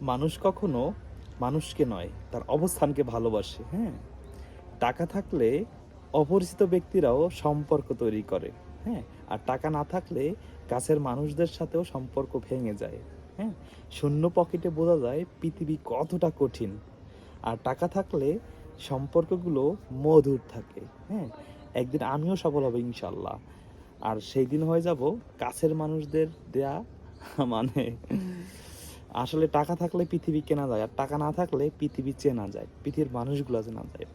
মানুষ কখনো মানুষকে নয়, তার অবস্থানকে ভালোবাসে হ্যাঁ? টাকা থাকলে অপরিচিত ব্যক্তিরাও সম্পর্ক তৈরি করে হ্যাঁ? আর টাকা না থাকলে কাছের মানুষদের সাথেও সম্পর্ক ভেঙে যায় হ্যাঁ? শূন্য পকেটে বোঝা যায় পৃথিবী কতটা কঠিন। আর টাকা থাকলে সম্পর্কগুলো মধুর থাকে হ্যাঁ? একদিন আমিও সফল হব ইনশাল্লাহ। আর সেই দিন হয়ে যাব কাছের মানুষদের দেয়া মানে আসলে টাকা থাকলে পৃথিবী কেনা যায় আর টাকা না থাকলে পৃথিবী চেনা যায়, পৃথিবীর মানুষগুলো চেনা যায়।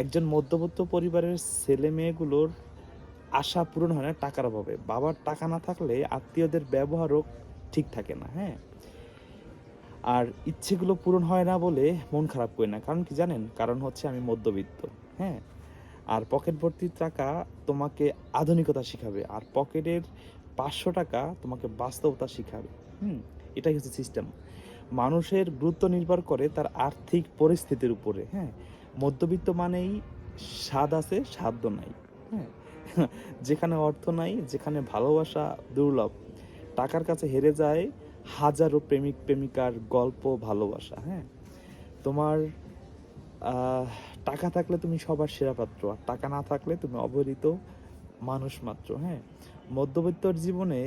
একজন মধ্যবিত্ত পরিবারের ছেলে মেয়েগুলোর আশা পূরণ হয় না টাকার অভাবে। বাবার টাকা না থাকলে আত্মীয়দের ব্যবহারও ঠিক থাকে না হ্যাঁ? আর ইচ্ছেগুলো পূরণ হয় না বলে মন খারাপ করি না। কারণ কি জানেন? কারণ হচ্ছে আমি মধ্যবিত্ত হ্যাঁ? আর পকেট ভর্তি টাকা তোমাকে আধুনিকতা শিখাবে আর পকেটের পাঁচশো টাকা তোমাকে বাস্তবতা শিখাবে, হুম? এটাই হচ্ছে সিস্টেম মানুষের গুরুত্ব নির্ভর করে তার আর্থিক পরিস্থিতির উপরে হ্যাঁ? মধ্যবিত্ত মানেই স্বাদ আছে সাধ্য নাই হ্যাঁ? যেখানে অর্থ নাই, যেখানে ভালোবাসা দুর্লভ, টাকার কাছে হেরে যায় হাজারো প্রেমিক, প্রেমিকার গল্প, ভালোবাসা হ্যাঁ? তোমার টাকা থাকলে তুমি সবার সেরা পাত্র আর টাকা না থাকলে তুমি অবহেলিত মানুষ মাত্র হ্যাঁ? মধ্যবিত্তর জীবনে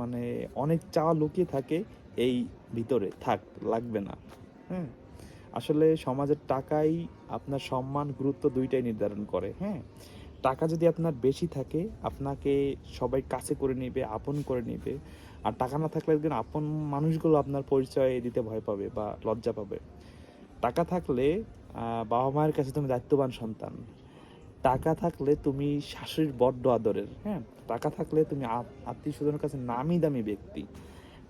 মানে অনেক চাওয়া লুকিয়ে থাকে এই ভিতরে। থাক, লাগবে না। হ্যাঁ? আসলে সমাজের টাকাই আপনার সম্মান, গুরুত্ব দুইটাই নির্ধারণ করে হ্যাঁ? টাকা যদি আপনার বেশি থাকে, আপনাকে সবাই কাছে করে নেবে, আপন করে নেবে। আর টাকা না থাকলে একদিন আপন মানুষগুলো আপনার পরিচয় দিতে ভয় পাবে বা লজ্জা পাবে। টাকা থাকলে বাবা মায়ের কাছে তুমি দায়িত্ববান সন্তান। টাকা থাকলে তুমি শাশুড়ির বড্ড আদরের হ্যাঁ? টাকা থাকলে তুমি আত্মীয় স্বজনের কাছে নামি দামি ব্যক্তি।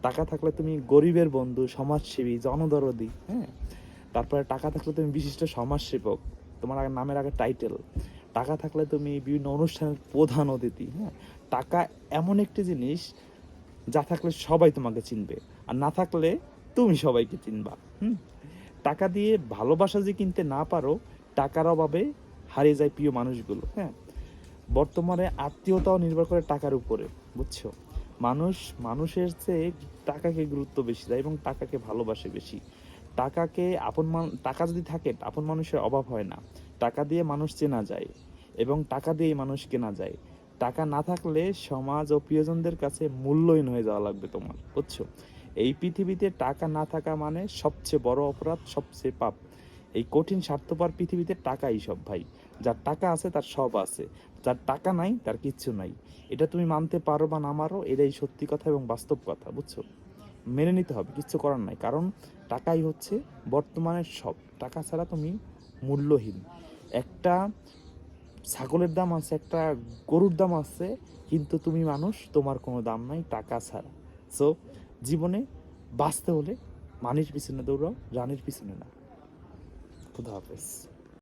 টাকা থাকলে তুমি গরিবের বন্ধু, সমাজসেবী, জনদরদি হ্যাঁ? তারপরে টাকা থাকলে তুমি বিশিষ্ট সমাজসেবক, তোমার আগে নামের আগে টাইটেল টাকা থাকলে তুমি বিভিন্ন অনুষ্ঠানের প্রধান অতিথি হ্যাঁ? টাকা এমন একটি জিনিস যা থাকলে সবাই তোমাকে চিনবে, আর না থাকলে তুমি সবাইকে চিনবা, হুম? টাকা দিয়ে ভালোবাসা যে কিনতে না পারো, টাকার অভাবে হারিয়ে যায় প্রিয় মানুষগুলো হ্যাঁ? বর্তমানে আত্মীয়তাও নির্ভর করে টাকার উপরে, বুঝছ? মানুষ, মানুষের চেয়ে টাকাকে গুরুত্ব বেশি দেয় এবং টাকাকে ভালোবাসে বেশি। টাকাকে আপন মান, টাকা যদি থাকে, আপন মানুষের অভাব হয় না। টাকা দিয়ে মানুষ চেনা যায় এবং টাকা দিয়ে মানুষ কেনা যায়। টাকা না থাকলে সমাজ ও প্রিয়জনদের কাছে মূল্যহীন হয়ে যাওয়া লাগবে তোমার, বুঝছ? এই পৃথিবীতে টাকা না থাকা মানে সবচেয়ে বড় অপরাধ, সবচেয়ে পাপ এই কঠিন, স্বার্থপর পৃথিবীতে টাকাই সব ভাই। যার টাকা আছে, তার সব আছে। যার টাকা নাই, তার কিচ্ছু নাই। এটা তুমি মানতে পারো বা না মারো, এটাই সত্যি কথা এবং বাস্তব কথা, বুঝছ? মেনে নিতে হবে, কিচ্ছু করার নাই। কারণ টাকাই হচ্ছে বর্তমানের সব। টাকা ছাড়া তুমি মূল্যহীন। একটা ছাগলের দাম আছে, একটা গরুর দাম আছে, কিন্তু তুমি মানুষ, তোমার কোনো দাম নাই, টাকা ছাড়া। সো জীবনে বাঁচতে হলে মানির পিছনে দৌড়াও, রানীর পিছনে না। খুদা হাফেজ